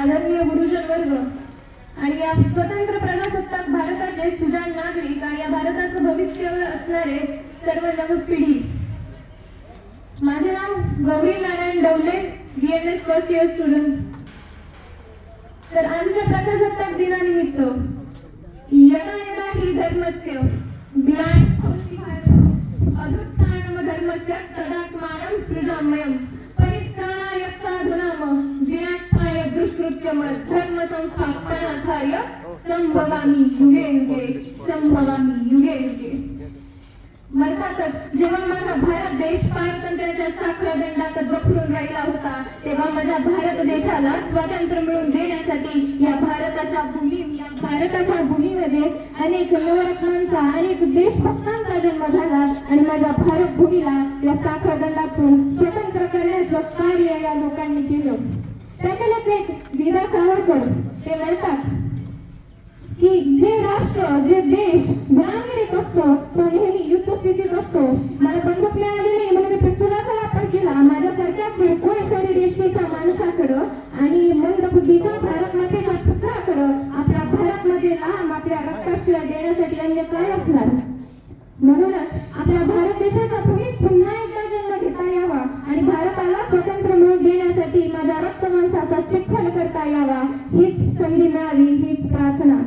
आदरणीय गुरुजन वर्ग आणि या स्वतंत्र प्रजासत्ताक भारताचे सुजाण नागरिक आणि या भारताचं भवितव्य असणारे सर्व नवपिढी माझे नाव Gauri Narayan Dawale BMS first year student तर आजच्या प्रजासत्ताक दिनानिमित्त यदा यदा ही धर्मस्य ग्लान अदुत्थानम धर्मस्य तदात्मानं सृजाम्यं कार्य संभवामी युगे युगे संभवामी युगे युगे. म्हणतातच जेव्हा माझा भारत देश पारतंत्र्याच्या साखळ्या दंडात जखडून राहिला होता तेव्हा माझ्या भारत देशाला स्वातंत्र्य मिळवून देण्यासाठी या भारताच्या भूमी या भारताच्या भूमीमध्ये अनेक नवरत्नांचा अनेक देशभक्तांचा जन्म झाला आणि माझ्या भारत भूमीला या साखळ्या दंडातून स्वतंत्र करण्याचं कार्य या लोकांनी केलं. त्यातलंच एक वीरा सावरकर ते म्हणतात की जे राष्ट्र जे देश गुलामगिरीत असतो तो नेहमी युद्ध स्थितीत असतो मला बंदूक मिळाली नाही. म्हणून मी पिस्तुलाचा वापर केला. माझ्यासारख्या किरकोळ शरीर यष्टीच्या माणसाकडं आणि मंद बुद्धीच्या भारत मातेच्या पुत्राकडं आपल्या भारत मध्ये लांब आपल्या रक्ताशिवाय देण्यासाठी अन्य काय असणार? म्हणूनच आपल्या भारत देशाचा भूमीत पुन्हा एकदा जन्म घेता यावा आणि भारताला स्वतंत्र मिळवून देण्यासाठी माझ्या रक्त माणसाचा चिखल करता यावा. हीच संधी मिळावी हीच प्रार्थना.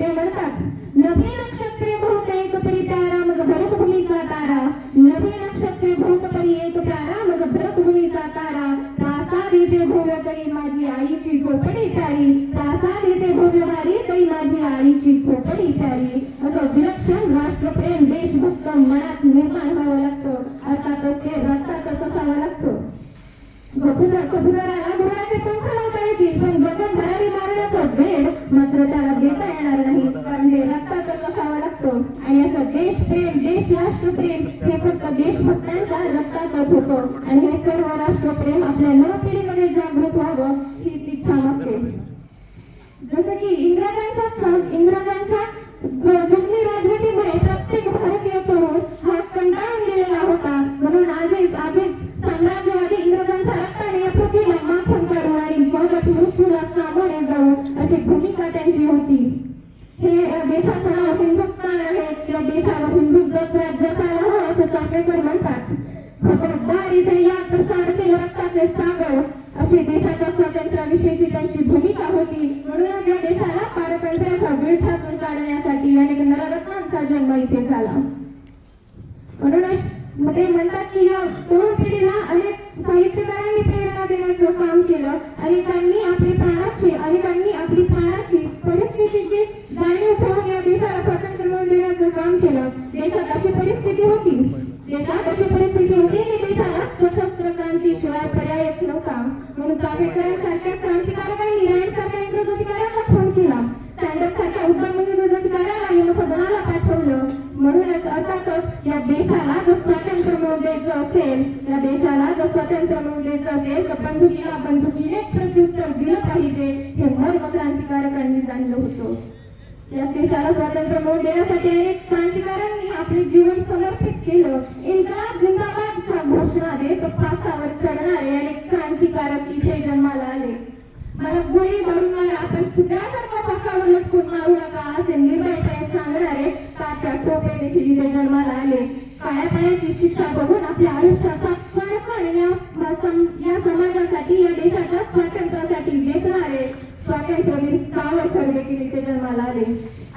ते म्हणतात नवी नक्षत्रे भूत एक परी प्यारा मग भरत भूमीचा तारा. नवी नक्षत्रे भूत परी एक प्यारा मग भरत भूमीचा तारा. प्रासादी ते भव्य करी माझी आईची झोपडी प्यारी. प्रासादी ते भव्य भारी करी माझी आईची झोपडी प्यारी. असं विलक्षण राष्ट्रप्रेम देशभक्त मनात निर्माण व्हावं लागतं. अर्थातच ते रक्तातच असावं लागतं. कबुतर कबुतराला असावं आणि असं देशप्रेम देश राष्ट्रप्रेम हे फक्त देशभक्तांच्या रक्तातच होतं. आणि हे सर्व राष्ट्रप्रेम आपल्या नवपिढीमध्ये जागृत व्हावं हीच इच्छा मागते. जसं की इंग्रजांच्या स- इंग्रजांच्या ज- देशाचं नाव हिंदुस्थान आहे या देशावर हिंदू जग राज्य असायला हवं असं चाफेकर म्हणतात खबरदार इथे या तर सांडतील रक्ताचे सागर अशी देशाच्या स्वातंत्र्याविषयीची त्यांची भूमिका होती. म्हणूनच या देशाला पारतंत्र्याच्या विळठातून काढण्यासाठी अनेक नररत्नांचा जन्म इथे झाला. म्हणूनच ते म्हणतात की या तरुण पिढीला अनेक साहित्यकारांनी प्रेरणा देण्याचं काम केलं. अनेकांनी आपली प्राणाची अनेकांनी आपली प्राणाची परिस्थितीची जाणीव ठेवून या देशाला स्वातंत्र्य मिळवून देण्याचं काम केलं देशात अशी परिस्थिती होती देशात अशी परिस्थिती होती की देशाला सशस्त्र क्रांती शिवाय पर्यायच नव्हता. म्हणून चाफेकरांसारख्या क्रांतिकारकांनी रँडसारख्या इंग्रज अधिकाऱ्यांना फोन केला. स्टँडअप सारख्या उद्यम इंग्रज अधिकाऱ्याला यमसदनाला पाठवलं. म्हणूनच अर्थातच या देशाला जर स्वातंत्र्य मिळवून द्यायचं असेल या देशाला जर स्वातंत्र्य मिळवून द्यायचं असेल तर बंदुकीला बंदुकीनेच प्रत्युत्तर दिलं पाहिजे हे मर्म क्रांतिकारकांनी जाणलं होतं. या देशाला स्वातंत्र्य मिळवून देण्यासाठी अनेक क्रांतिकारांनी आपले जीवन समर्पित केलं. देखील इथे जन्माला आले. काळ्या पाण्याची शिक्षा बघून आपल्या आयुष्याचा कणकण या समाजासाठी या देशाच्या स्वातंत्र्यासाठी वेचणारे स्वातंत्र्यवीर सावरकर देखील इथे जन्माला आले.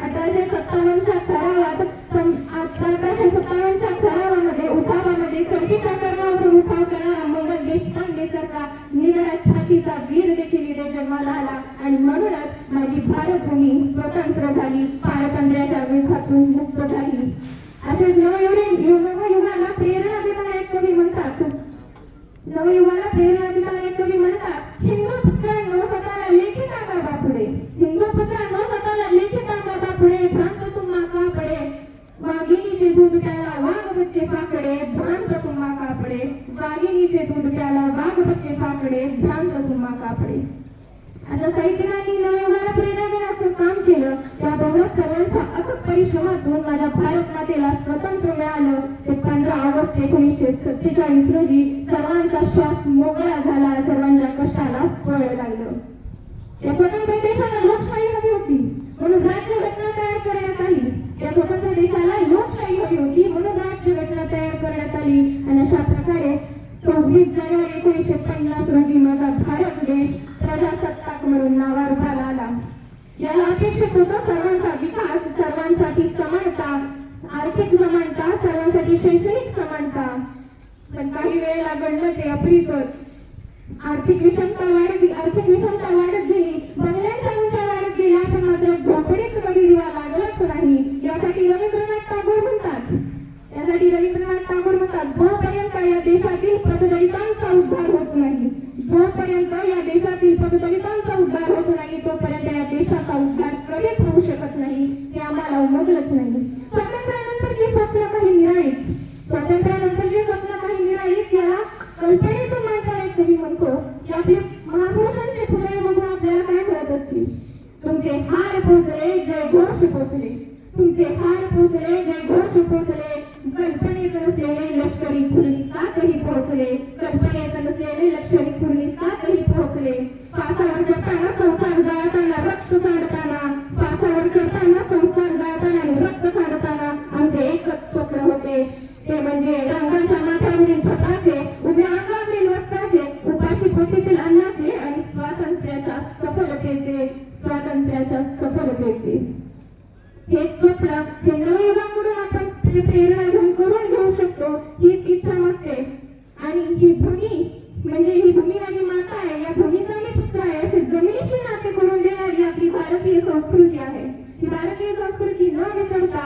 अठराशे सत्तावन्नच्या ठरावात अठराशे सत्तावन्नच्या ठरावामध्ये उठावामध्ये चढतीच्या कर्मावरून उठाव करणारा मंगल देशपांडे सरकार निधडा छातीचा वीर देखील इथे जन्माला आला. आणि म्हणूनच माझी भारतभूमी स्वतंत्र झाली. पारतंत्र्याच्या विभातून मुक्त झाली. असेच नवयुगे नवयुगाला प्रेरणा देणारे एक कवी म्हणतात. नवयुगाला प्रेरणा देणारे एक कवी म्हणतात हिंदू पुत्रांनो स्वतःला लेखी टाका बापुडे. हिंदू पुत्रांनो स्वतःला लेखी टाका बापुडे. भ्रांत तुम्हा का पडे वाघिणीचे दूध प्याला वाघ बच्चे फाकडे. भ्रांत तुम्हा का पडे वाघिणीचे दूध प्याला वाघ बच्चे फाकडे. भ्रांत तुम्हा का पडे अशा साहित्यिकांनी नवयुगाला त्या त्याबरोबर सर्वांच्या अथक परिश्रमातून माझ्या भारत मातेला स्वतंत्र मिळालं ते पंधरा ऑगस्ट एकोणीसशे सत्तेचाळीस रोजी सर्वांचा श्वास मोकळा झाला सर्वांच्या कष्टाला फळ लागलं. या स्वतंत्र देशाला लोकशाही हवी होती म्हणून राज्यघटना तयार करण्यात आली. या स्वतंत्र देशाला लोकशाही हवी होती म्हणून राज्यघटना तयार करण्यात आली. आणि अशा प्रकारे सव्वीस जानेवारी एकोणीसशे पन्नास रोजी माझा भारत देश प्रजासत्ताक म्हणून नावारूपाला आला. याला अपेक्षित होतं सर्वांचा विकास सर्वांसाठी समानता आर्थिक समानता सर्वांसाठी शैक्षणिक समानता. पण काही वेळेला घडलं ते अप्रितच. आर्थिक विषमता वाढत आर्थिक विषमता वाढत गेली बंगल्यांच्या हार पोचले जय घोष पोचले तुमचे हार पोचले जय घोष पोचले कल्पनेत नसलेले लष्करी पूर्णी सातही पोहोचले. कल्पनेत नसलेले लष्करी पूर्णी सातही पोहोचले. पासावर करताना संसार